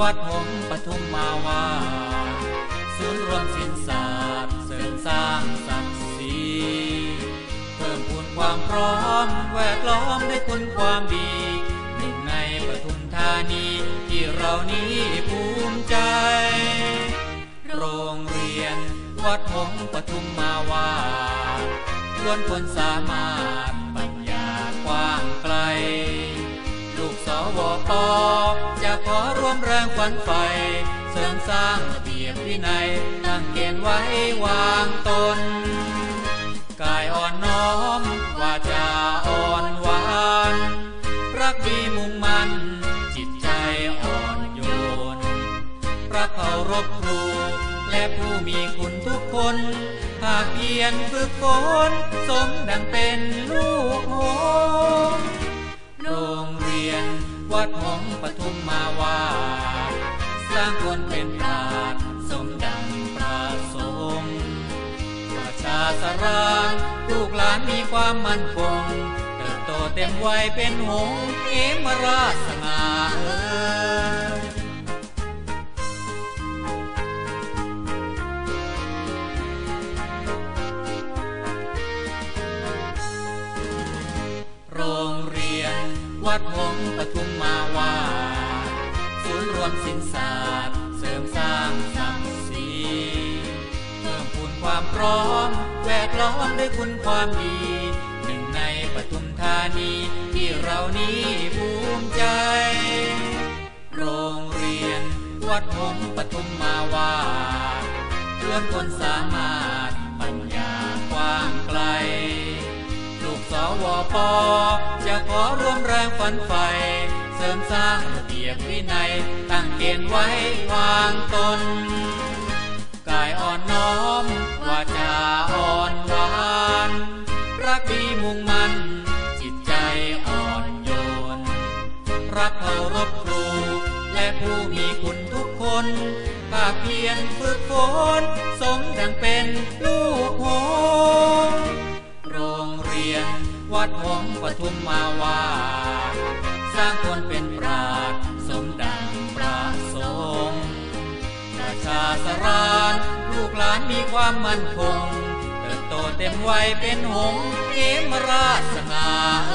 วัดหงปทุมมาวาศูนย์รวมศิลศาสตร์เสริมสร้างศักดิ์ศรีเพิ่มพูนความพร้อมแวดล้อมด้วยคุณความดีหนึ่งในปทุมธานีที่เรานี้ภูมิใจ โรงเรียนวัดหงปทุมมาวาล้วนคนสามารถันไฟ เสริมสร้างระเบียบวินัยตั้งเกณฑ์ไว้วางตน กายอ่อนน้อมวาจาอ่อนหวาน รักดีมุ่งมันจิตใจอ่อนโยนรักเคารพครู และผู้มีคุณทุกคนหากเพียรฝึกฝนสมดังเป็นลูกโหงโรงเรียนวัดหงปทุมมาวา สร้างคนเป็นปราดสมดังประสงค์ประชาสรางลูกหลานมีความมั่นคง เติบโตเต็มวัยเป็นหงส์เอมราชสง่าเอยโรงเรียนวัดหงปทุมมาวา วมศิลศาสตร์เสริมสร้างศักดิ์ศรีเพิ่มพูนความพร้อมแวดล้อมด้วยคุณความดี หนึ่งในปทุมธานีที่เรานี้ภูมิใจ โรงเรียนวัดหงปทุมมาวาล้วนคนสามารถปัญญากว้างไกล ลูกสาวปจะขอร่วมแรงฝันไฟ เสริมสร้างระเบียบวินัย ตั้งเกณฑ์ไว้วางตน กายอ่อนน้อมวาจาอ่อนหวานรักดีมุ่งมั่นจิตใจอ่อนโยน รักเคารพครู และผู้มีคุณทุกคนภาคเพียรฝึกฝนสมดังเป็นลูกโหงโรงเรียนวัดหงปทุมมาวา ประชาสรานลูกหลานมีความมั่นคง เติบโตเต็มวัยเป็นหงส์เอมราสง่าเอ